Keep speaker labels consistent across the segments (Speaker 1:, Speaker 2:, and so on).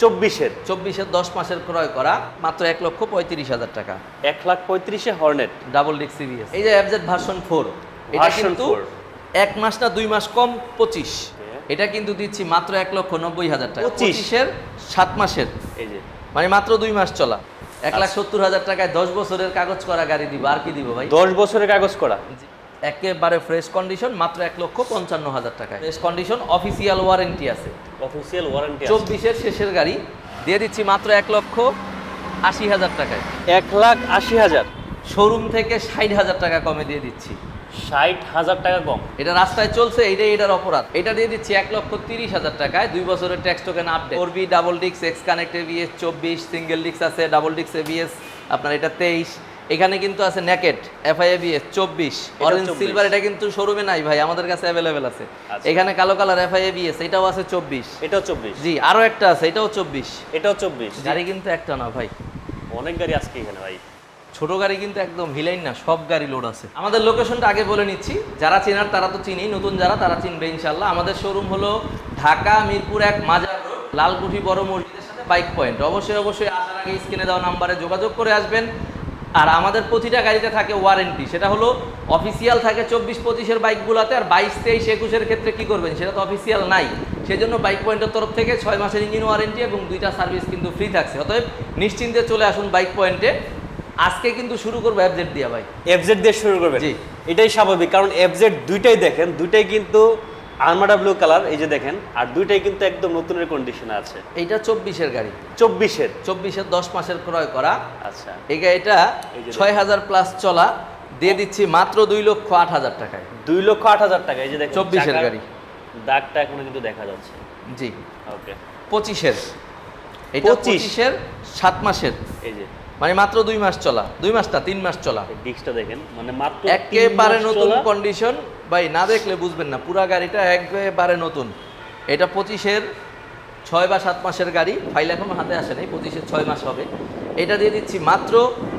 Speaker 1: চব্বিশের।
Speaker 2: চব্বিশের দশ মাসের ক্রয় করা মাত্র এক লক্ষ পঁয়ত্রিশ হাজার টাকা।
Speaker 1: এক লাখ পঁয়ত্রিশে হর্নেট।
Speaker 2: ডাবল ডিক সিবিএস এই যে অ্যাবজেট ভার্সন ফোর এটা কিন্তু এক মাস না দুই মাস কম পঁচিশ। এটা কিন্তু দিচ্ছি মাত্র এক লক্ষ নব্বই হাজার টাকা। পঁচিশের সাত মাসের।
Speaker 1: এই যে।
Speaker 2: মানে মাত্র দুই মাস চলা। এক লাখ
Speaker 1: আচ্ছা।
Speaker 2: সত্তর হাজার টাকায় দশ বছরের কাগজ করা গাড়ি দিব। আর কি দিব ভাই?
Speaker 1: দশ বছরের কাগজ করা।
Speaker 2: একেবারে ফ্রেশ কন্ডিশন মাত্র এক লক্ষ পঞ্চান্ন হাজার টাকায়। ফ্রেশ কন্ডিশন অফিসিয়াল ওয়ারেন্টি আছে।
Speaker 1: অফিসিয়াল ওয়ারেন্টি
Speaker 2: চব্বিশের শেষের গাড়ি দিয়ে দিচ্ছি মাত্র এক লক্ষ আশি হাজার টাকায়।
Speaker 1: এক লাখ আশি হাজার।
Speaker 2: শোরুম থেকে ষাট হাজার টাকা কমে দিয়ে দিচ্ছি।
Speaker 1: ষাট হাজার টাকা কম।
Speaker 2: এটা রাস্তায় চলছে এটাই এটার অপরাধ। এটা দিয়ে দিচ্ছি এক লক্ষ তিরিশ হাজার টাকায়। দুই বছরের tax token update four B double ডিক্স এক্স কানেক্ট এবিএস চব্বিশ সিঙ্গেল ডিক্স আছে ডাবল ডিক্স এবিএস আপনার এটা তেইশ। এখানে কিন্তু আছে নেকেট এফআই এবিএস চব্বিশ অরেঞ্জ সিলভার এটা কিন্তু শোরুমে নাই ভাই আমাদের কাছে অ্যাভেলেবেল আছে।
Speaker 1: আচ্ছা।
Speaker 2: এখানে কালো কালার এফআই এবিএস এটাও আছে চব্বিশ।
Speaker 1: এটাও চব্বিশ।
Speaker 2: জি আরও একটা আছে এটাও চব্বিশ।
Speaker 1: এটাও চব্বিশ।
Speaker 2: গাড়ি কিন্তু একটা না ভাই।
Speaker 1: অনেক গাড়ি আজকে এখানে ভাই।
Speaker 2: ছোট গাড়ি কিন্তু একদম হিলাইন না সব গাড়ি লোড আছে। আমাদের লোকেশনটা আগে বলে নিচ্ছি যারা চেনার তারা তো চিনেই নতুন যারা তারা চিনবে ইনশাল্লাহ আমাদের শোরুম হলো ঢাকা মিরপুর এক মাজার রোড লালকুঠি বড় মসজিদের সাথে বাইক পয়েন্ট অবশ্যই অবশ্যই আসার আগে স্ক্রিনে দেওয়া নাম্বারে যোগাযোগ করে আসবেন। আর আমাদের প্রতিটা গাড়িতে থাকে ওয়ারেন্টি সেটা হলো অফিসিয়াল থাকে চব্বিশ পঁচিশের বাইকগুলোতে আর বাইশ তেইশ একুশের ক্ষেত্রে কি করবেন? সেটা তো অফিসিয়াল নাই। সেজন্য বাইক পয়েন্টের তরফ থেকে ছয় মাসের ইঞ্জিন ওয়ারেন্টি এবং দুইটা সার্ভিস কিন্তু ফ্রি থাকছে। অতএব নিশ্চিন্তে চলে আসুন বাইক পয়েন্টে আজকে কিন্তু শুরু করব অ্যাবজেট দিয়া ভাই।
Speaker 1: এফজেড দিয়ে শুরু করবে
Speaker 2: জি।
Speaker 1: এটাই স্বাভাবিক কারণ এফজেড দুইটাই দেখেন দুইটাই কিন্তু আর্মাডা ব্লু কালার এই যে দেখেন আর দুইটাই কিন্তু একদম নতুনের কন্ডিশনে আছে।
Speaker 2: এইটা চব্বিশের গাড়ি।
Speaker 1: চব্বিশের?
Speaker 2: চব্বিশের দশ মাসের ক্রয় করা।
Speaker 1: আচ্ছা।
Speaker 2: এই গাড়িটা ছয় হাজার প্লাস চলা দিয়ে দিচ্ছি মাত্র দুই লক্ষ আট হাজার টাকায়।
Speaker 1: দুই লক্ষ আট হাজার টাকা এই যে দেখেন
Speaker 2: 24 এর
Speaker 1: চাকার
Speaker 2: গাড়ি।
Speaker 1: দাগটা এখনও কিন্তু দেখা যাচ্ছে।
Speaker 2: জি।
Speaker 1: ওকে
Speaker 2: পঁচিশের। এটা পঁচিশের সাত মাসের।
Speaker 1: এই যে।
Speaker 2: মানে মাত্র দুই মাস চলা। দুই মাস না তিন মাস চলা।
Speaker 1: ডিস্কটা দেখেন মানে মাত্র
Speaker 2: একেবারে নতুন কন্ডিশন ভাই না দেখলে বুঝবেন না পুরা গাড়িটা একেবারে নতুন। এটা পঁচিশের ছয় বা সাত মাসের গাড়ি ফাইল এখনও হাতে আসে নাই পঁচিশে ছয় মাস হবে। এটা দিয়ে দিচ্ছি মাত্র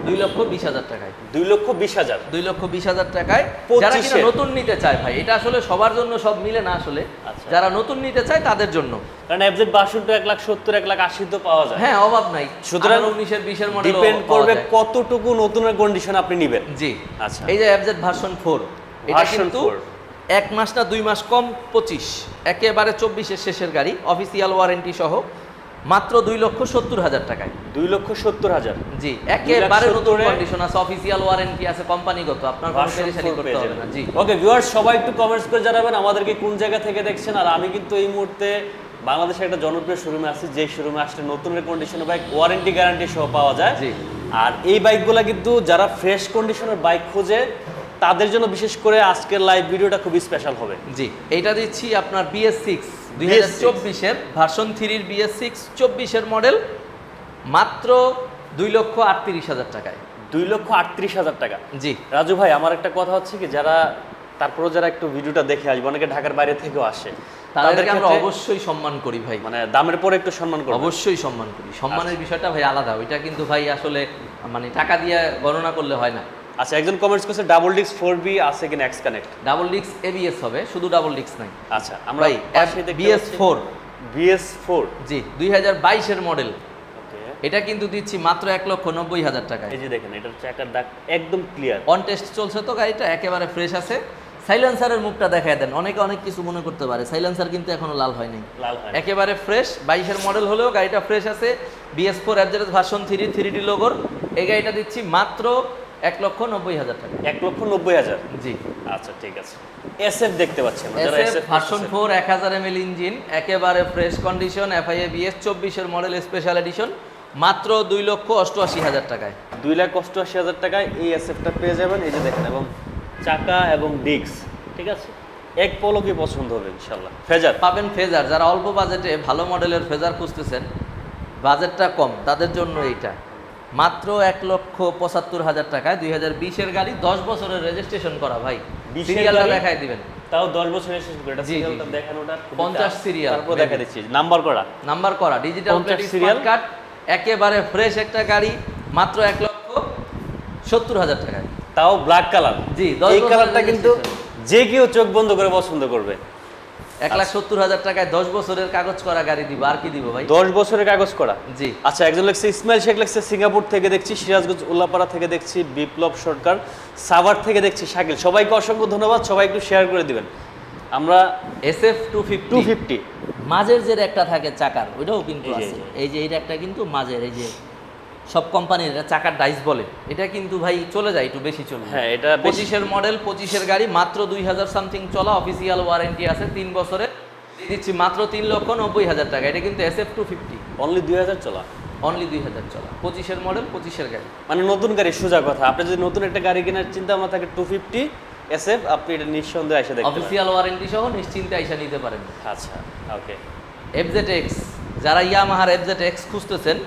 Speaker 2: দুই লক্ষ বিশ হাজার টাকায়।
Speaker 1: দুই লক্ষ বিশ হাজার।
Speaker 2: দুই লক্ষ বিশ হাজার টাকায়। যারা কিনা নতুন নিতে চায় ভাই এটা আসলে সবার জন্য সব মিলে না আসলে।
Speaker 1: আচ্ছা।
Speaker 2: যারা নতুন নিতে চায় তাদের জন্য।
Speaker 1: কারণ এফজেড বাসন তো এক লাখ সত্তর এক লাখ আশি তো পাওয়া যায়।
Speaker 2: হ্যাঁ অভাব নাই।
Speaker 1: সুতরাং
Speaker 2: উনিশের বিশের মডেল
Speaker 1: ডিপেন্ড করবে কতটুকু নতুনের কন্ডিশন আপনি নেবেন।
Speaker 2: জি।
Speaker 1: আচ্ছা।
Speaker 2: এই যে অ্যাবজেট ভার্সন ফোর এটা কিন্তু
Speaker 1: 4
Speaker 2: এক মাস না দুই মাস কম পঁচিশ। একেবারে চব্বিশের শেষের গাড়ি অফিসিয়াল ওয়ারেন্টি সহ মাত্র দুই লক্ষ সত্তর হাজার টাকায়।
Speaker 1: দুই লক্ষ সত্তর হাজার?
Speaker 2: জি একেবারে নতুন কন্ডিশন আছে অফিসিয়াল ওয়ারেন্টি আছে কোম্পানিগত আপনার কোনো পেরেশানি করতে হবে না। জি।
Speaker 1: ওকে ভিউয়ার্স সবাই একটু কমেন্টস করে জানাবেন আমাদেরকে কোন জায়গা থেকে দেখছেন। আর আমি কিন্তু এই মুহূর্তে বাংলাদেশে একটা জনপ্রিয় শোরুমে আছি যে শোরুমে আসলে নতুনের কন্ডিশনে বাইক ওয়ারেন্টি গ্যারান্টি সহ পাওয়া যায়।
Speaker 2: জি।
Speaker 1: আর এই বাইকগুলো কিন্তু যারা ফ্রেশ কন্ডিশনের বাইক খোঁজে তাদের জন্য বিশেষ করে আজকের লাইভ ভিডিওটা খুবই স্পেশাল হবে।
Speaker 2: জি এইটা দিচ্ছি আপনার বিএস সিক্স দুই হাজার চব্বিশের ভার্সন থ্রির বিএস সিক্স চব্বিশের মডেল মাত্র দুই লক্ষ আটত্রিশ হাজার টাকায়।
Speaker 1: দুই লক্ষ আটত্রিশ হাজার টাকা।
Speaker 2: জি।
Speaker 1: রাজু ভাই আমার একটা কথা হচ্ছে কি যারা তারপরেও যারা একটু ভিডিওটা দেখে আসবে অনেকে ঢাকার বাইরে থেকেও আসে
Speaker 2: তাদেরকে আমরা অবশ্যই সম্মান করি ভাই।
Speaker 1: মানে দামের পরে একটু সম্মান করি
Speaker 2: অবশ্যই সম্মান করি। সম্মানের বিষয়টা ভাই আলাদা ওইটা কিন্তু ভাই আসলে মানে টাকা দিয়ে গণনা করলে হয় না।
Speaker 1: আচ্ছা একজন কমেন্টস করছে ডাবল ডিক্স ফোর বি আছে কিনা এক্স কানেক্ট
Speaker 2: ডাবল ডিক্স এবিএস হবে শুধু ডাবল ডিক্স নাই।
Speaker 1: আচ্ছা আমরা
Speaker 2: বিএস ফোর
Speaker 1: বিএস ফোর
Speaker 2: জি দুই হাজার বাইশের মডেল এটা কিন্তু দিচ্ছি মাত্র এক লক্ষ নব্বই হাজার টাকা
Speaker 1: এই যে দেখেন এটার চাকার দাগ একদম ক্লিয়ার
Speaker 2: অন টেস্ট চলছে তো গাড়িটা একেবারে ফ্রেশ আছে। সাইলেন্সারের মুখটা দেখায় দেন অনেকে অনেক কিছু মনে করতে পারে। সাইলেন্সার কিন্তু এখনও লাল হয়নি
Speaker 1: লাল হয়
Speaker 2: একেবারে ফ্রেশ বাইশের মডেল হলেও গাড়িটা ফ্রেশ আছে। বিএস ফোর অ্যাডজারেস ভার্সন থ্রি থ্রি ডি লোগোর এই গাড়িটা দিচ্ছি মাত্র এক লক্ষ নব্বই হাজার টাকা।
Speaker 1: এক লক্ষ নব্বই হাজার?
Speaker 2: জি।
Speaker 1: আচ্ছা ঠিক আছে। এস এফ দেখতে পাচ্ছি আমরা যারা
Speaker 2: এসএফ
Speaker 1: SF
Speaker 2: ভার্সন ফোর এক হাজার এমএল ইঞ্জিন একেবারে ফ্রেশ কন্ডিশন এফআইএ বিএস চব্বিশের মডেল স্পেশাল এডিশন মাত্র দুই লক্ষ অষ্টআশি হাজার টাকায়।
Speaker 1: দুই লাখ অষ্টআশি হাজার টাকায় এই এস এফটা পেয়ে যাবেন এই যে দেখেন এবং চাকা এবং ডিস্ক ঠিক আছে? এক পলকে পছন্দ হবে ইনশাল্লাহ ফেজার?
Speaker 2: পাবেন ফেজার যারা অল্প বাজেটে ভালো মডেলের ফেজার খুঁজতেছেন বাজেটটা কম তাদের জন্য এইটা। মাত্র এক লক্ষ পঁচাত্তর হাজার টাকায় দুই হাজার বিশের গাড়ি দশ বছরের রেজিস্ট্রেশন করা ভাই।
Speaker 1: 20
Speaker 2: সিরিয়ালটা দেখাই দিবেন।
Speaker 1: তাও দশ বছর। দেখানোটা খুবই
Speaker 2: 50
Speaker 1: tough।
Speaker 2: serial,
Speaker 1: তারপর দেখা দিচ্ছি। নাম্বার করা?
Speaker 2: নাম্বার করা ডিজিটাল
Speaker 1: 50
Speaker 2: প্লেট কার্ড একেবারে ফ্রেশ একটা গাড়ি মাত্র এক লক্ষ সত্তর হাজার টাকায়।
Speaker 1: তাও ব্ল্যাক কালার
Speaker 2: জি,
Speaker 1: এই কালারটা কিন্তু যে কেউ চোখ বন্ধ করে পছন্দ করবে।
Speaker 2: এক লাখ সত্তর হাজার টাকায় দশ বছরের কাগজ করা গাড়ি দিব আর কি দিব ভাই?
Speaker 1: দশ বছরের কাগজ করা?
Speaker 2: জি।
Speaker 1: আচ্ছা একজন লেখছে ইসমাইল শেখ লেখছে সিঙ্গাপুর থেকে দেখছি সিরাজগঞ্জ উল্লাপাড়া থেকে দেখছি বিপ্লব সরকার সাভার থেকে দেখছি শাকিল। সবাইকে অসংখ্য ধন্যবাদ সবাই একটু শেয়ার করে দিবেন। আমরা
Speaker 2: S F two
Speaker 1: two
Speaker 2: fifty
Speaker 1: fifty
Speaker 2: মাঝের যে একটা থাকে চাকার ওইটাও কিন্তু
Speaker 1: এই যে,
Speaker 2: আছে।
Speaker 1: এই
Speaker 2: এই যে এটা একটা কিন্তু মাঝের এই যে সব কোম্পানির এটা চাকার ডাইস বলে। এটা কিন্তু ভাই চলে যায় একটু বেশি চলে
Speaker 1: হ্যাঁ এটা
Speaker 2: পঁচিশের মডেল পঁচিশের গাড়ি মাত্র দুই হাজার সামথিং চলা অফিসিয়াল ওয়ারেন্টি আছে তিন বছরে দিচ্ছি মাত্র তিন লক্ষ নব্বই হাজার টাকা। এটা কিন্তু S F two fifty
Speaker 1: only দুই হাজার চলা?
Speaker 2: অনলি দুই হাজার চলা। পঁচিশের মডেল পঁচিশের গাড়ি।
Speaker 1: মানে নতুন গাড়ি সোজা কথা। আপনি যদি নতুন একটা গাড়ি কেনার চিন্তা ভাবনা থাকে টু ফিফটি এস এফ আপনি এটা নিঃসন্দেহে এসে দেখতে পারেন।
Speaker 2: অফিসিয়াল ওয়ারেন্টি সহ নিশ্চিন্তে আইসা নিতে পারেন।
Speaker 1: আচ্ছা ওকে
Speaker 2: এফজেড এক্স যারা ইয়ামাহার এফজেড এক্স খুঁজতেছেন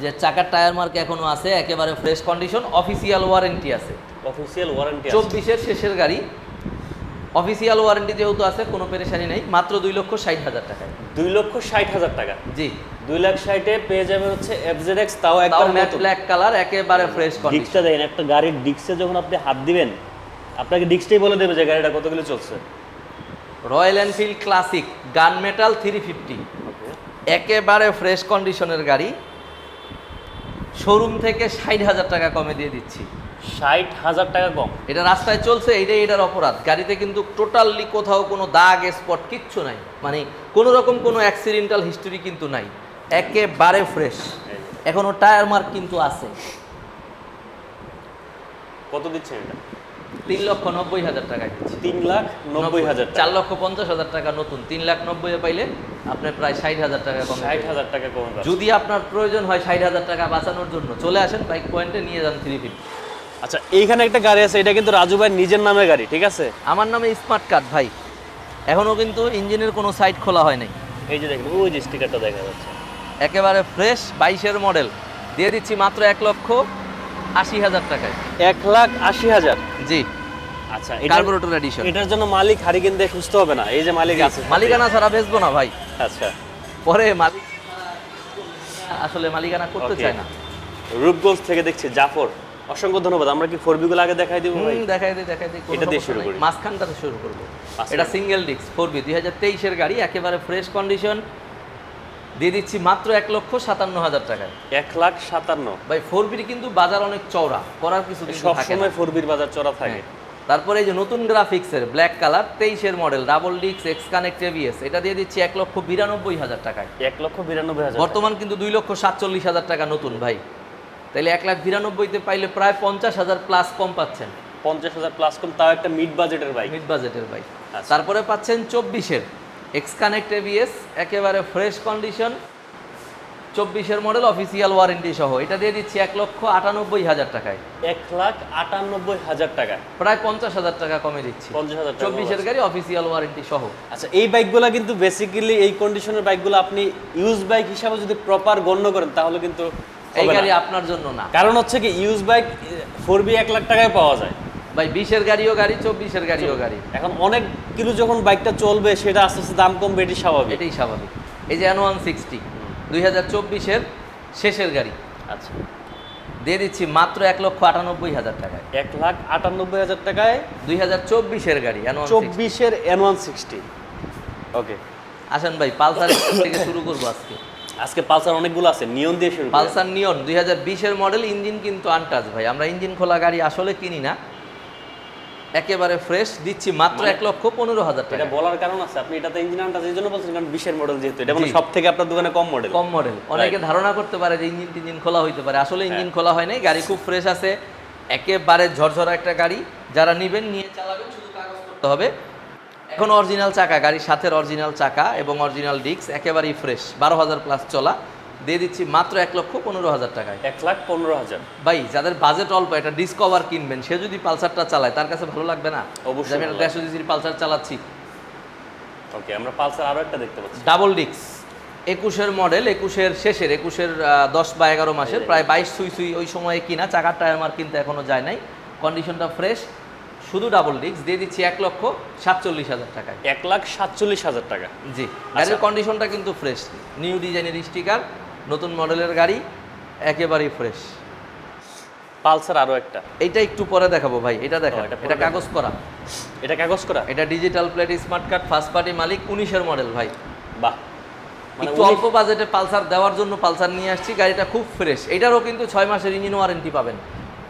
Speaker 2: যে চাকার টায়ার মার্ক এখনও আছে একেবারে ফ্রেশ কন্ডিশন অফিসিয়াল ওয়ারেন্টি আছে।
Speaker 1: অফিসিয়াল ওয়ারেন্টি
Speaker 2: চব্বিশের শেষের গাড়ি অফিসিয়াল ওয়ারেন্টি যেহেতু আছে কোনো পেরেশানি নেই মাত্র দুই লক্ষ ষাট হাজার টাকায়।
Speaker 1: দুই লক্ষ ষাট হাজার টাকা।
Speaker 2: জি।
Speaker 1: দুই লাখ ষাটে পেয়ে যাবে হচ্ছে এফজেড এক্স তাও একবার
Speaker 2: ম্যাট ব্ল্যাক কালার একেবারে ফ্রেশ কন্ডিশন
Speaker 1: ডিস্কটা দেখেন একটা গাড়ির ডিস্কে যখন আপনি হাত দিবেন আপনাকে ডিস্কটাই বলে দেবে যে গাড়িটা কত কিলো চলছে।
Speaker 2: Royal Enfield Classic gun metal three fifty একেবারে ফ্রেশ কন্ডিশনের গাড়ি। শোরুম থেকে ষাট হাজার টাকা কমে দিয়ে দিচ্ছি।
Speaker 1: ষাট হাজার টাকা কম।
Speaker 2: এটা রাস্তায় চলছে এটাই এটার অপরাধ। গাড়িতে কিন্তু টোটালি কোথাও কোনো দাগ স্পট কিচ্ছু নাই। মানে কোনো রকম কোনো অ্যাক্সিডেন্টাল হিস্টোরি কিন্তু নাই। একেবারে ফ্রেশ এখনও টায়ার মার্ক কিন্তু আছে।
Speaker 1: কত দিচ্ছেন এটা?
Speaker 2: তিন লক্ষ নব্বই হাজার টাকা দিচ্ছি।
Speaker 1: তিন লাখ নব্বই হাজার
Speaker 2: চার লক্ষ পঞ্চাশ হাজার টাকা নতুন তিন লাখ নব্বই পাইলে আপনি প্রায় ষাট হাজার টাকা কম
Speaker 1: ষাট হাজার টাকা কমে।
Speaker 2: যদি আপনার প্রয়োজন হয় ষাট হাজার টাকা বাঁচানোর জন্য চলে আসেন বাইক পয়েন্টে নিয়ে যান থ্রি ফিফটি
Speaker 1: আচ্ছা এইখানে একটা গাড়ি আছে এটা কিন্তু রাজু ভাই নিজের নামে গাড়ি ঠিক আছে?
Speaker 2: আমার নামে স্মার্ট কার্ড ভাই। এখনও কিন্তু ইঞ্জিনের কোনো সাইট খোলা হয় নাই।
Speaker 1: এই যে দেখেন ওই যে স্টিকারটা দেখা যাচ্ছে।
Speaker 2: একেবারে ফ্রেশ বাইশের মডেল দিয়ে দিচ্ছি মাত্র এক লক্ষ আশি হাজার টাকায়।
Speaker 1: এক লাখ আশি হাজার?
Speaker 2: জি।
Speaker 1: আচ্ছা এটা
Speaker 2: কার্বোরেটর এডিশন
Speaker 1: এটার জন্য মালিক হারিকেন দিয়ে সুস্থ হবে না এই যে মালিক আছে।
Speaker 2: মালিকানা ছাড়া বেচবো না ভাই।
Speaker 1: আচ্ছা।
Speaker 2: পরে মালিক আসলে মালিকানা করতে চায় না।
Speaker 1: রূপগঞ্জ থেকে দেখছি জাফর। অসংখ্য ধন্যবাদ আমরা কি ফোর বিগুলো আগে দেখাই দিব ভাই?
Speaker 2: দেখাই দিই দেখাই দিই
Speaker 1: এটা দিয়ে শুরু করি।
Speaker 2: মাঝখানটাতে শুরু করব। এটা সিঙ্গেল ডিস্ক ফোর বি দুই হাজার তেইশের গাড়ি একেবারে ফ্রেশ কন্ডিশন দিয়ে দিচ্ছি মাত্র এক লক্ষ সাতান্ন হাজার টাকায়।
Speaker 1: এক লাখ সাতান্ন।
Speaker 2: ভাই ফোর বির কিন্তু বাজার অনেক চওড়া করার কিছু
Speaker 1: সবসময় ফোর বির বাজার চড়া থাকে।
Speaker 2: হ্যাঁ। তারপরে এই যে নতুন গ্রাফিক্সের ব্ল্যাক কালার তেইশের মডেল ডাবল ডিক্স এক্স কানেক্ট এভিএস এটা দিয়ে দিচ্ছি এক লক্ষ বিরানব্বই হাজার টাকায়।
Speaker 1: এক লক্ষ বিরানব্বই হাজার
Speaker 2: বর্তমান কিন্তু দুই লক্ষ সাতচল্লিশ হাজার টাকা নতুন ভাই। তাহলে এক লাখ বিরানব্বইতে পাইলে প্রায় পঞ্চাশ হাজার প্লাস কম পাচ্ছেন।
Speaker 1: পঞ্চাশ হাজার প্লাস কম তাও একটা মিড বাজেটের বাইক
Speaker 2: মিড বাজেটের বাইক। তারপরে পাচ্ছেন চব্বিশের। এক্স কানেক্ট এবিএস একেবারে ফ্রেশ কন্ডিশন চব্বিশের মডেল অফিসিয়াল ওয়ারেন্টি সহ। এটা দিয়ে দিচ্ছি এক লক্ষ আটানব্বই হাজার টাকায়।
Speaker 1: এক লাখ আটানব্বই হাজার টাকা
Speaker 2: প্রায় পঞ্চাশ হাজার টাকা কমে দিচ্ছি।
Speaker 1: পঞ্চাশ হাজার
Speaker 2: চব্বিশের গাড়ি অফিসিয়াল ওয়ারেন্টি সহ।
Speaker 1: আচ্ছা এই বাইকগুলো কিন্তু বেসিক্যালি এই কন্ডিশনের বাইকগুলো আপনি ইউজ বাইক হিসাবে যদি প্রপার গণ্য করেন তাহলে কিন্তু
Speaker 2: এই। গাড়ি আপনার জন্য না।
Speaker 1: কারণ হচ্ছে কি ইউজ বাইক ফোর বি এক লাখ টাকায় পাওয়া যায়।
Speaker 2: ভাই বিশের গাড়িও গাড়ি চব্বিশের গাড়িও গাড়ি।
Speaker 1: এখন অনেক কিলো যখন বাইকটা চলবে সেটা আস্তে আস্তে দাম কমবে এটি স্বাভাবিক।
Speaker 2: এটাই স্বাভাবিক। এই যে ওয়ান সিক্সটি দুই হাজার চব্বিশের শেষের গাড়ি।
Speaker 1: আচ্ছা।
Speaker 2: দিয়ে দিচ্ছি মাত্র এক লক্ষ আটানব্বই হাজার টাকায়।
Speaker 1: এক লাখ আটানব্বই হাজার টাকায়
Speaker 2: দুই হাজার চব্বিশের গাড়ি
Speaker 1: চব্বিশের এন ওয়ান সিক্সটি ওকে
Speaker 2: আসেন ভাই পালসার থেকে শুরু করব আজকে।
Speaker 1: আজকে পালসার অনেকগুলো আছে নিয়ন দিয়ে শুরু
Speaker 2: পালসার নিয়ন দুই হাজার বিশের মডেল ইঞ্জিন কিন্তু আনটাচ ভাই। আমরা ইঞ্জিন খোলা গাড়ি আসলে কিনি না। একেবারে ফ্রেশ দিচ্ছি মাত্র
Speaker 1: মানে-
Speaker 2: এক লক্ষ পনেরো হাজার টাকা।
Speaker 1: বলার কারণ আছে। আপনি এটাতে ইঞ্জিন আনটা এই জন্য বলছেন কারণ বিশের মডেল যেহেতু। এটা মানে সব থেকে আপনার দোকানে কম মডেল
Speaker 2: কম মডেল অনেকে ধারণা করতে পারে যে ইঞ্জিন টিঞ্জিন খোলা হইতে পারে। আসলে
Speaker 1: হ্যাঁ।
Speaker 2: ইঞ্জিন খোলা হয় নাই গাড়ি খুব ফ্রেশ আছে। একেবারে ঝরঝরা একটা গাড়ি। যারা নিবেন নিয়ে চালাবেন শুধু কাগজ করতে হবে। এখন অরিজিনাল চাকা গাড়ির সাথে অরিজিনাল চাকা এবং অরিজিনাল ডিস্ক একেবারেই ফ্রেশ বারো হাজার প্লাস চলা। দিয়ে দিচ্ছি মাত্র এক লক্ষ পনেরো হাজার টাকায়।
Speaker 1: এক লাখ পনেরো হাজার।
Speaker 2: ভাই যাদের বাজেট অল্প একটা ডিসকভার কিনবেন সে যদি পালসারটা চালায় তার কাছে ভালো লাগবে না?
Speaker 1: অবশ্যই
Speaker 2: আমি দেড়শো সিসির পালসার চালাচ্ছি।
Speaker 1: ওকে আমরা পালসার আরও একটা দেখতে পাচ্ছি।
Speaker 2: ডাবল ডিক্স একুশের মডেল একুশের শেষের একুশের দশ বা এগারো মাসের প্রায় বাইশ সুই সুই ওই সময়ে কিনা চাকার টায়ার মার কিনতে এখনও যায় নাই। কন্ডিশনটা ফ্রেশ শুধু ডাবল ডিক্স দিয়ে দিচ্ছি এক লক্ষ সাতচল্লিশ হাজার টাকায়।
Speaker 1: এক লাখ সাতচল্লিশ হাজার টাকা।
Speaker 2: জি গাড়ির কন্ডিশনটা কিন্তু ফ্রেশ নিউ ডিজাইনের স্টিকার নতুন মডেলের গাড়ি একেবারেই ফ্রেশ
Speaker 1: পালসার আরও একটা।
Speaker 2: এটা একটু পরে দেখাবো ভাই এটা দেখা
Speaker 1: এটা
Speaker 2: এটা কাগজ করা।
Speaker 1: এটা কাগজ করা?
Speaker 2: এটা digital plate smart card first party মালিক উনিশের মডেল ভাই।
Speaker 1: বাহ। মানে
Speaker 2: একটু অল্প বাজেটে পালসার দেওয়ার জন্য পালসার নিয়ে আসছি গাড়িটা খুব ফ্রেশ এটারও কিন্তু ছয় মাসের ইঞ্জিন ওয়ারেন্টি পাবেন।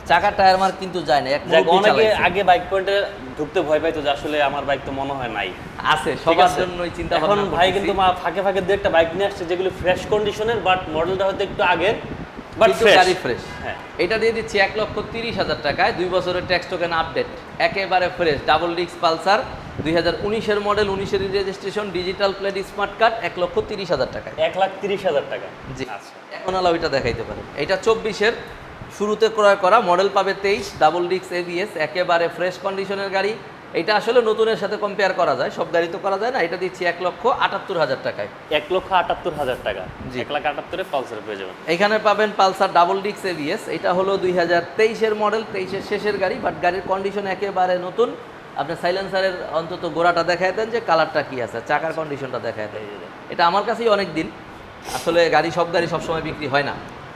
Speaker 2: চাকা টায়ার মার্ক কিন্তু যায় না এক
Speaker 1: অনেকে আগে বাইক পয়েন্টে ঢুকতে ভয় পাইতো যে আসলে আমার বাইক তো মনে হয় নাই।
Speaker 2: আছে সবার জন্যই চিন্তা
Speaker 1: এখন ভাই কিন্তু মা ফাঁকে ফাঁকে দু একটা বাইক নিয়ে আসছে যেগুলো ফ্রেশ কন্ডিশনের বাট মডেলটা হয়তো একটু আগের বাট
Speaker 2: গাড়ি ফ্রেশ
Speaker 1: হ্যাঁ।
Speaker 2: এটা দিয়ে দিচ্ছি এক লক্ষ তিরিশ হাজার টাকায় দুই বছরের ট্যাক্স টোকেন আপডেট একেবারে ফ্রেশ ডাবল ডিক্স পালসার দুই হাজার উনিশের মডেল উনিশের registration digital plate smart card এক লক্ষ তিরিশ হাজার টাকায়।
Speaker 1: এক লাখ তিরিশ হাজার টাকা।
Speaker 2: জি।
Speaker 1: আচ্ছা।
Speaker 2: এখন আলো ওইটা দেখাইতে পারেন। এটা চব্বিশের শুরুতে ক্রয় করা মডেল পাবে তেইশ ডাবল ডিক্স এবিএস একেবারে ফ্রেশ কন্ডিশনের গাড়ি। এটা আসলে নতুনের সাথে কম্পেয়ার করা যায় সব গাড়ি তো করা যায় না। এটা দিচ্ছি এক লক্ষ আটাত্তর হাজার টাকায়।
Speaker 1: এক লক্ষ আটাত্তর হাজার টাকা।
Speaker 2: জি।
Speaker 1: এক লাখ আটাত্তরে পালসার পেয়ে যাবেন।
Speaker 2: এখানে পাবেন পালসার ডাবল ডিক্স এবিএস এটা হলো দুই হাজার তেইশের মডেল তেইশের শেষের গাড়ি বাট গাড়ির কন্ডিশন একেবারে নতুন। আপনি সাইলেন্সারের অন্তত গোড়াটা দেখায় দেন যে কালারটা কি আছে চাকার কন্ডিশনটা দেখায় দেন। এটা আমার কাছেই অনেক দিন। আসলে গাড়ি সব গাড়ি সবসময় বিক্রি হয় না।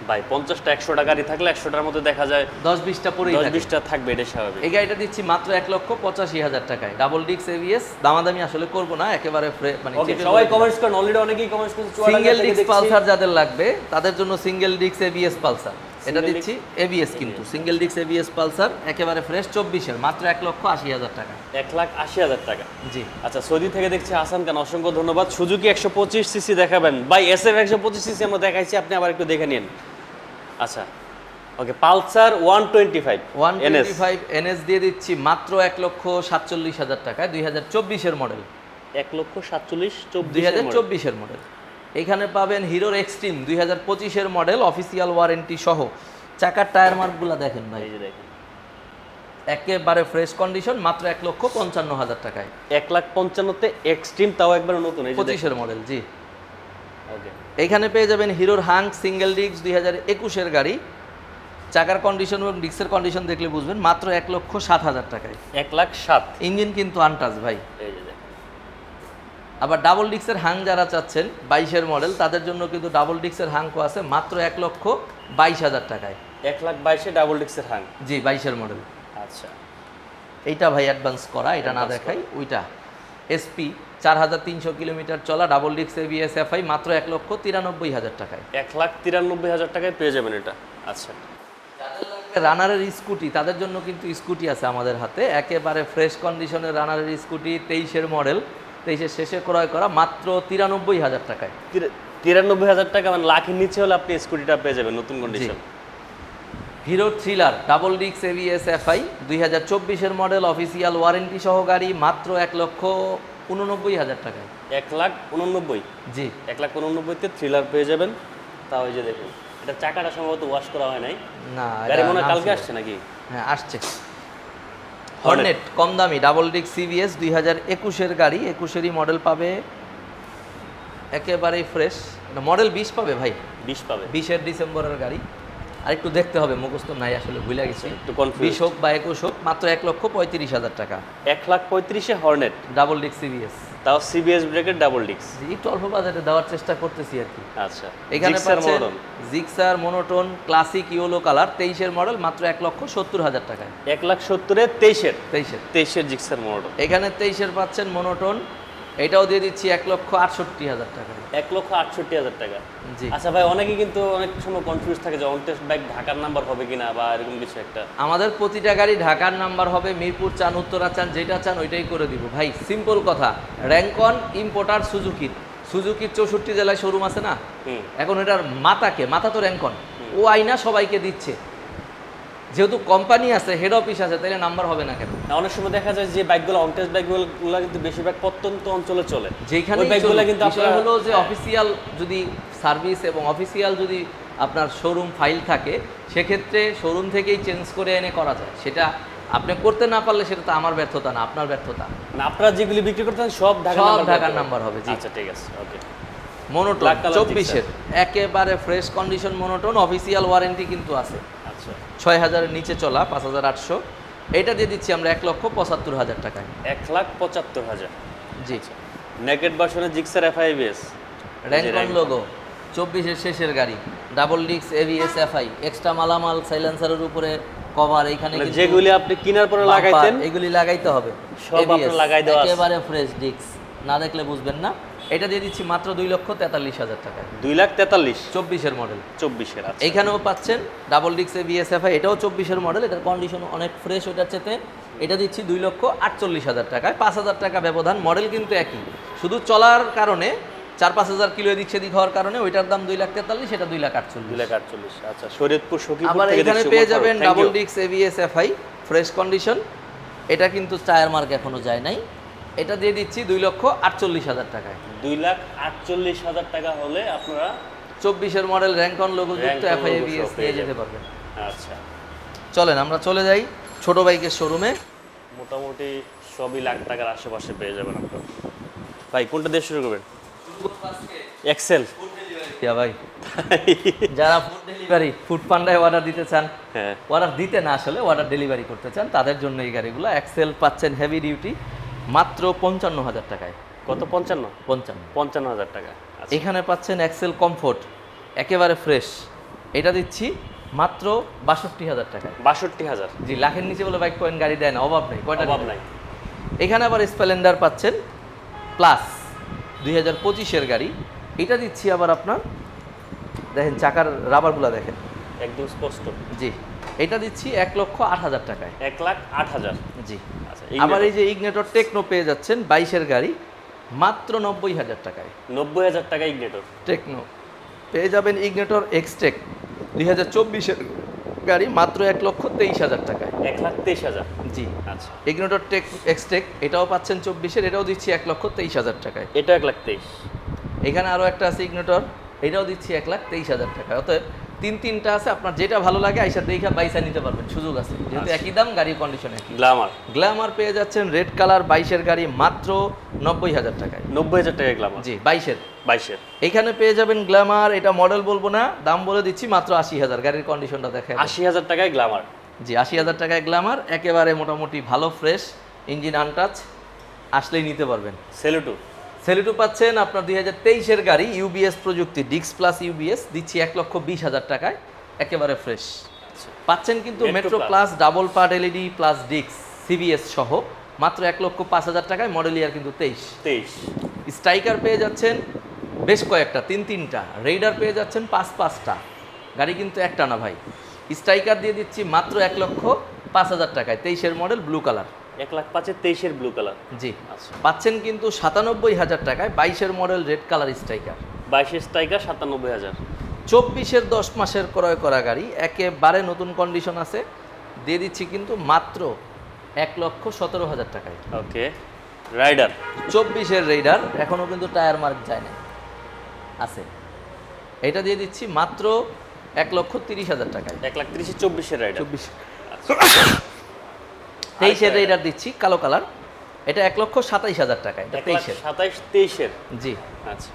Speaker 1: ভাই পঞ্চাশটা একশোটা গাড়ি থাকলে একশোটার মধ্যে দেখা যায়
Speaker 2: দশ বিশটা পরেই
Speaker 1: দশ। বিশটা থাকবে এটা স্বাভাবিক।
Speaker 2: এই গাড়িটা দিচ্ছি মাত্র এক লক্ষ পঁচাশি হাজার টাকায়। ডাবল ডিক্স এবিএস দামাদামি আসলে করব না একেবারে মানে
Speaker 1: সবাই কমেন্টস করেন অলরেডি অনেকেই কমেন্টস করছে
Speaker 2: সিঙ্গেল ডিক্স পালসার যাদের লাগবে তাদের জন্য সিঙ্গেল ডিক্স এবিএস পালসার এটা দিচ্ছি এবিএস কিন্তু সিঙ্গেল ডিক্স এবিএস পালসার একেবারে ফ্রেশ চব্বিশের মাত্র এক লক্ষ আশি হাজার টাকা।
Speaker 1: এক লাখ আশি হাজার টাকা।
Speaker 2: জি।
Speaker 1: আচ্ছা সৌদি থেকে দেখছি হাসান খান অসংখ্য ধন্যবাদ। সুজুকি একশো পঁচিশ সিসি দেখাবেন। বাই এস এফ একশো পঁচিশ সিসি আমরা দেখাইছি আপনি আবার একটু দেখে নিন। আচ্ছা okay Pulsar one twenty five
Speaker 2: one twenty five NS দিয়ে দিচ্ছি মাত্র এক লক্ষ সাতচল্লিশ হাজার টাকায় দুই হাজার চব্বিশের মডেল
Speaker 1: এক লক্ষ সাতচল্লিশ
Speaker 2: দুই হাজার চব্বিশের মডেল এখানে পাবেন হিরোর এক্সট্রিম দুই হাজার পঁচিশের মডেল অফিসিয়াল ওয়ারেন্টি সহ। চাকার টায়ার মার্কগুলো দেখেন ভাই।
Speaker 1: দেখেন।
Speaker 2: একেবারে ফ্রেশ কন্ডিশন মাত্র এক লক্ষ পঞ্চান্ন হাজার টাকায়।
Speaker 1: এক লাখ পঞ্চান্নতে এক্সট্রিম তাও একবার নতুন।
Speaker 2: পঁচিশের মডেল জি। এখানে পেয়ে যাবেন হিরোর হাং সিঙ্গেল ডিস্ক দুই হাজার একুশের গাড়ি। চাকার কন্ডিশন এবং ডিস্কের কন্ডিশন দেখলে বুঝবেন মাত্র এক লক্ষ সাত হাজার টাকায়।
Speaker 1: এক লাখ সাত।
Speaker 2: ইঞ্জিন কিন্তু আনটাচ ভাই। আবার ডাবল ডিস্কের হাং যারা চাচ্ছেন বাইশের মডেল তাদের জন্য কিন্তু ডাবল ডিস্কের হাংকো আছে মাত্র এক লক্ষ বাইশ হাজার টাকায়।
Speaker 1: এক লাখ বাইশে ডাবল ডিক্সের হাং
Speaker 2: জি বাইশের মডেল
Speaker 1: আচ্ছা।
Speaker 2: এইটা ভাই অ্যাডভান্স করা এটা না দেখাই ওইটা এসপি চার হাজার তিনশো কিলোমিটার চলা ডাবল ডিস্ক এবিএস এফআই মাত্র এক লক্ষ তিরানব্বই হাজার টাকায়।
Speaker 1: এক লাখ তিরানব্বই হাজার টাকায় পেয়ে যাবেন এটা। আচ্ছা।
Speaker 2: রানারের স্কুটি তাদের জন্য কিন্তু স্কুটি আছে আমাদের হাতে। একেবারে ফ্রেশ কন্ডিশনের রানারের স্কুটি তেইশের মডেল তেইশের শেষে ক্রয় করা মাত্র তিরানব্বই হাজার টাকায়।
Speaker 1: তিরা- তিরানব্বই হাজার টাকা মানে লাখের নিচে হলে আপনি স্কুটিটা পেয়ে যাবেন নতুন কন্ডিশন
Speaker 2: হিরো থ্রিলার ডাবল ডিক্স এভিএস এফআই দুই হাজার চব্বিশের মডেল অফিসিয়াল ওয়ারেন্টি সহ গাড়ি মাত্র এক লক্ষ উননব্বই হাজার টাকায়।
Speaker 1: এক লাখ উননব্বই।
Speaker 2: জি।
Speaker 1: এক লাখ উননব্বইতে থ্রিলার পেয়ে যাবেন। তাও এই যে দেখুন এটা চাকাটা সম্ভবত ওয়াশ করা হয় নাই।
Speaker 2: না
Speaker 1: গাড়ি মনে কালকে আসছে নাকি?
Speaker 2: হ্যাঁ আসছে। হর্নেট কম দামি ডাবল ডিক্স সিবিএস দুই হাজার একুশের গাড়ি একুশেরই মডেল পাবে। একেবারেই ফ্রেশ মডেল বিশ পাবে ভাই।
Speaker 1: বিশ পাবে।
Speaker 2: বিশের ডিসেম্বরের গাড়ি। আর একটু দেখতে হবে মুখস্থ নাই আসলে ভুলে গেছি।
Speaker 1: একটু কনফিউজ
Speaker 2: হোক বা একুশ হোক মাত্র এক লক্ষ পঁয়ত্রিশ হাজার টাকা।
Speaker 1: এক লাখ পঁয়ত্রিশে হর্নেট।
Speaker 2: ডাবল ডিক্স সিবিএস
Speaker 1: তাও সিবিএস ব্রেকের ডাবল ডিক্স
Speaker 2: একটু অল্প বাজেটে দেওয়ার চেষ্টা করতেছি আর কি।
Speaker 1: আচ্ছা
Speaker 2: এখানে পাচ্ছেন Gixxer monotone classic yellow colour তেইশের মডেল মাত্র এক লক্ষ সত্তর হাজার টাকায়।
Speaker 1: এক লাখ সত্তরে তেইশের।
Speaker 2: তেইশের।
Speaker 1: তেইশের জিক্সার মডেল
Speaker 2: এখানে তেইশের পাচ্ছেন মনোটোন এটাও দিয়ে দিচ্ছি এক লক্ষ আটষট্টি হাজার টাকা।
Speaker 1: এক লক্ষ আটষট্টি হাজার টাকা।
Speaker 2: জি।
Speaker 1: আচ্ছা ভাই অনেকে কিন্তু অনেক সময় কনফিউজ থাকে যে অনটেস্ট বাইক ঢাকার নাম্বার হবে কিনা বা এরকম কিছু একটা।
Speaker 2: আমাদের প্রতিটা গাড়ি ঢাকার নাম্বার হবে মিরপুর চান উত্তরা চান যেটা চান ওইটাই করে দিব। ভাই সিম্পল কথা র্যাঙ্কন ইম্পোর্টার সুজুকির সুজুকির চৌষট্টি জেলায় শোরুম আছে না? এখন এটার মাতাকে মাথা তো র্যাঙ্কন ও আইনা সবাইকে দিচ্ছে। যেহেতু কোম্পানি আছে হেড অফিস আছে তাইলে নাম্বার হবে না কেন?
Speaker 1: অনেক সময় দেখা যায় যে বাইকগুলো অনটেস্ট বাইকগুলো কিন্তু বেশিরভাগ প্রত্যন্ত অঞ্চলে চলে।
Speaker 2: যেখানে
Speaker 1: বাইকগুলো কিন্তু আপনারা
Speaker 2: হলো যে অফিসিয়াল যদি সার্ভিস এবং অফিসিয়াল যদি আপনার শোরুম ফাইল থাকে সেক্ষেত্রে শোরুম থেকেই চেঞ্জ করে এনে করা যায়। সেটা আপনি করতে না পারলে সেটা তো আমার ব্যর্থতা না আপনার ব্যর্থতা।
Speaker 1: মানে আপনারা যেগুলি বিক্রি করতেন সব ঢাকার
Speaker 2: সব
Speaker 1: নাম্বার
Speaker 2: ঢাকার নাম্বার হবে, জি।
Speaker 1: আচ্ছা ঠিক আছে ওকে
Speaker 2: মনোটোন চব্বিশের। একেবারে fresh condition monotone official warranty কিন্তু আছে। ছয় হাজারের নিচে চলা পাঁচ হাজার আটশো। এটা দিয়ে দিচ্ছি আমরা এক লক্ষ পঁচাত্তর হাজার টাকায়।
Speaker 1: এক লাখ পঁচাত্তর হাজার।
Speaker 2: জি।
Speaker 1: নেকেট ভার্সনের Gixxer FI ABS
Speaker 2: rank on logo চব্বিশের শেষের গাড়ি ডাবল ডিক্স এভিএস এফআই এক্সট্রা মালামাল সাইলেন্সারের উপরে কভার এখানে
Speaker 1: মানে যেগুলি আপনি কেনার পরে লাগাইতেন
Speaker 2: এগুলি লাগাইতে হবে।
Speaker 1: সব আপনার লাগাই দেওয়া
Speaker 2: একেবারে ফ্রেশ ডিক্স না দেখলে বুঝবেন না। এটা দিয়ে দিচ্ছি মাত্র দুই লক্ষ তেতাল্লিশ হাজার টাকায়
Speaker 1: দুই লাখ তেতাল্লিশ।
Speaker 2: চব্বিশের মডেল
Speaker 1: চব্বিশের
Speaker 2: এখানেও পাচ্ছেন ডাবল ডিক্স বিএসএফআই এটাও চব্বিশের মডেল এটার কন্ডিশন অনেক ফ্রেশ ওটার চেতে। এটা দিচ্ছি দুই লক্ষ আটচল্লিশ হাজার টাকায় পাঁচ হাজার টাকা ব্যবধান মডেল কিন্তু একই। শুধু চলার কারণে চার পাঁচ হাজার কিলো এদিক সেদিক হওয়ার কারণে ওইটার দাম দুই লাখ তেতাল্লিশ এটা দুই লাখ আটচল্লিশ।
Speaker 1: দুই লাখ আটচল্লিশ আচ্ছা। শরীয়তপুর সখীপুর
Speaker 2: আবার এখানে পেয়ে। যাবেন ডাবল. ডিক্স এবিএস এফআই ফ্রেশ কন্ডিশন এটা কিন্তু টায়ার মার্ক এখনও যায় নাই। এটা দিয়ে দিচ্ছি দুই লক্ষ আটচল্লিশ হাজার টাকায়।
Speaker 1: দুই লাখ আটচল্লিশ হাজার টাকা হলে আপনারা
Speaker 2: চব্বিশের মডেল র্যাঙ্কন লোগোযুক্ত
Speaker 1: Rank on
Speaker 2: FI
Speaker 1: logo
Speaker 2: ABS
Speaker 1: সহ
Speaker 2: নিয়ে
Speaker 1: পেয়ে
Speaker 2: যেতে পারবেন।
Speaker 1: আচ্ছা।
Speaker 2: চলেন আমরা চলে যাই ছোট বাইকের শোরুমে
Speaker 1: মোটামুটি সবই লাখ টাকার আশেপাশে পেয়ে যাবেন আপনারা। ভাই কোনটা দিয়ে শুরু করবেন? এক্সেল
Speaker 2: ইয়া ভাই যারা ফুড ডেলিভারি ফুড পান্ডায় অর্ডার দিতে চান
Speaker 1: হ্যাঁ।
Speaker 2: অর্ডার দিতে না আসলে অর্ডার ডেলিভারি করতে চান তাদের জন্য এই গাড়িগুলো। এক্সেল পাচ্ছেন হেভি ডিউটি মাত্র পঞ্চান্ন হাজার টাকায়।
Speaker 1: কত পঞ্চান্ন?
Speaker 2: পঞ্চান্ন।
Speaker 1: পঞ্চান্ন হাজার টাকা। আচ্ছা।
Speaker 2: এখানে পাচ্ছেন এক্সেল কমফোর্ট একেবারে ফ্রেশ এটা দিচ্ছি মাত্র বাষট্টি হাজার টাকা
Speaker 1: বাষট্টি হাজার।
Speaker 2: জি লাখের নিচে বলে বাইক পয়েন্ট গাড়ি দেয় না অভাব নেই কয়টা
Speaker 1: অভাব নাই।
Speaker 2: এখানে আবার স্প্লেন্ডার পাচ্ছেন প্লাস দুই হাজার পঁচিশের গাড়ি। এটা দিচ্ছি আবার আপনার দেখেন চাকার রাবারগুলো দেখেন।
Speaker 1: একদম স্পষ্ট।
Speaker 2: জি এটা দিচ্ছি এক লক্ষ আট হাজার টাকায়।
Speaker 1: এক লাখ আট হাজার।
Speaker 2: জি। আবার এই যে ইগনেটর টেকনো পেয়ে যাচ্ছেন বাইশের গাড়ি মাত্র নব্বই হাজার টাকায়।
Speaker 1: নব্বই হাজার টাকা ইগনেটর
Speaker 2: টেকনো পেয়ে যাবেন ইগনেটর এক্সটেক দুই হাজার চব্বিশের গাড়ি মাত্র এক লক্ষ তেইশ হাজার টাকায়।
Speaker 1: এক লাখ তেইশ হাজার।
Speaker 2: জি।
Speaker 1: আচ্ছা।
Speaker 2: ইগনেটর টেক এক্সটেক এটাও পাচ্ছেন চব্বিশের এটাও দিচ্ছি এক লক্ষ তেইশ হাজার টাকায়।
Speaker 1: এটা এক লাখ তেইশ।
Speaker 2: এখানে আরও একটা আছে ইগনেটর এটাও দিচ্ছি এক লাখ তেইশ হাজার টাকা অতএব তিন তিনটা আছে আপনার যেটা ভালো লাগে আইসা দেখা বাইসা নিতে পারবেন সুযোগ আছে। যেহেতু
Speaker 1: আচ্ছা।
Speaker 2: একই দাম গাড়ির কন্ডিশনে
Speaker 1: গ্ল্যামার
Speaker 2: গ্ল্যামার পেয়ে যাচ্ছেন রেড কালার বাইশের গাড়ি মাত্র নব্বই হাজার টাকায়।
Speaker 1: নব্বই হাজার টাকা গ্লামার
Speaker 2: জি বাইশের।
Speaker 1: বাইশের।
Speaker 2: এখানে পেয়ে যাবেন গ্ল্যামার এটা মডেল বলব না দাম বলে দিচ্ছি মাত্র আশি হাজার গাড়ির কন্ডিশনটা দেখেন
Speaker 1: আশি হাজার টাকায় গ্লামার
Speaker 2: জি আশি হাজার টাকায় গ্ল্যামার একেবারে মোটামুটি ভালো ফ্রেশ ইঞ্জিন আনটাচ আসলেই নিতে পারবেন।
Speaker 1: সেলুটু
Speaker 2: সেলিটু পাচ্ছেন আপনার দুই হাজার তেইশের গাড়ি ইউবিএস প্রযুক্তি ডিক্স প্লাস ইউবিএস দিচ্ছি এক লক্ষ বিশ হাজার টাকায় একেবারে ফ্রেশ পাচ্ছেন কিন্তু Metro plus double part LED plus ডিক্স সিবিএস সহ মাত্র এক লক্ষ পাঁচ হাজার টাকায় মডেল ইয়ার কিন্তু তেইশ।
Speaker 1: তেইশ।
Speaker 2: স্ট্রাইকার পেয়ে যাচ্ছেন বেশ কয়েকটা তিন তিনটা। রেইডার পেয়ে যাচ্ছেন পাঁচ পাঁচটা। গাড়ি কিন্তু একটা না ভাই। স্ট্রাইকার দিয়ে দিচ্ছি মাত্র এক লক্ষ পাঁচ হাজার টাকায় তেইশের মডেল ব্লু কালার
Speaker 1: এক লাখ পাঁচের তেইশের ব্লু কালার
Speaker 2: জি।
Speaker 1: আচ্ছা।
Speaker 2: পাচ্ছেন কিন্তু সাতানব্বই হাজার টাকায় বাইশের মডেল রেড কালার স্ট্রাইকার
Speaker 1: বাইশের স্ট্রাইকার সাতানব্বই হাজার।
Speaker 2: চব্বিশের দশ মাসের ক্রয় করা গাড়ি একেবারে নতুন কন্ডিশন আছে। দিয়ে দিচ্ছি কিন্তু মাত্র এক লক্ষ সতেরো হাজার টাকায়।
Speaker 1: ওকে রাইডার
Speaker 2: চব্বিশের রেইডার এখনও কিন্তু টায়ার মার্ক যায় না আছে। এটা দিয়ে দিচ্ছি মাত্র এক লক্ষ তিরিশ হাজার টাকায়।
Speaker 1: এক লাখ তিরিশের চব্বিশের রাইডার
Speaker 2: চব্বিশ তেইশের রেইডার দিচ্ছি কালো কালার। এটা এক লক্ষ সাতাইশ হাজার টাকায় এটা তেইশের।
Speaker 1: সাতাইশ তেইশের?
Speaker 2: জি।
Speaker 1: আচ্ছা।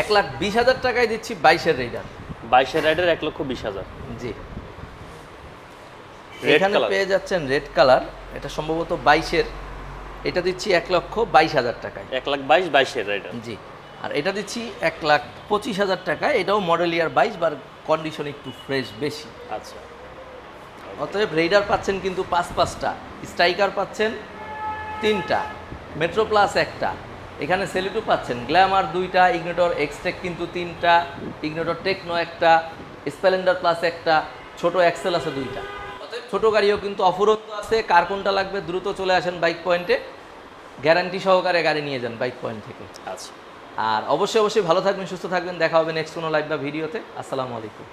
Speaker 2: এক লাখ বিশ হাজার টাকায় দিচ্ছি বাইশের রেইডার
Speaker 1: বাইশের রাইডার এক লক্ষ বিশ হাজার।
Speaker 2: জি। এখানে পেয়ে যাচ্ছেন রেড কালার এটা সম্ভবত বাইশের। এটা দিচ্ছি এক লক্ষ বাইশ হাজার টাকায়।
Speaker 1: এক লাখ বাইশ বাইশের রাইডার
Speaker 2: জি। আর এটা দিচ্ছি এক লাখ পঁচিশ হাজার টাকায় এটাও মডেল ইয়ার বাইশ বার কন্ডিশন একটু ফ্রেশ বেশি।
Speaker 1: আচ্ছা।
Speaker 2: অতএব রেইডার পাচ্ছেন কিন্তু পাঁচ পাঁচটা স্ট্রাইকার পাচ্ছেন তিনটা মেট্রো প্লাস একটা। এখানে সেলিটু পাচ্ছেন গ্ল্যামার দুইটা ইগনেটর এক্সটেক কিন্তু তিনটা ইগনেটর টেকনো একটা স্প্লেন্ডার প্লাস একটা ছোট এক্সেল আছে দুইটা। অতএব ছোট গাড়িও কিন্তু অফুরন্ত আছে কার কোনটা লাগবে দ্রুত চলে আসেন বাইক পয়েন্টে। গ্যারান্টি সহকারে গাড়ি নিয়ে যান বাইক পয়েন্ট থেকে।
Speaker 1: আচ্ছা।
Speaker 2: আর অবশ্যই অবশ্যই ভালো থাকবেন সুস্থ থাকবেন দেখা হবে নেক্সট কোনো লাইভ বা ভিডিওতে আসসালামু আলাইকুম।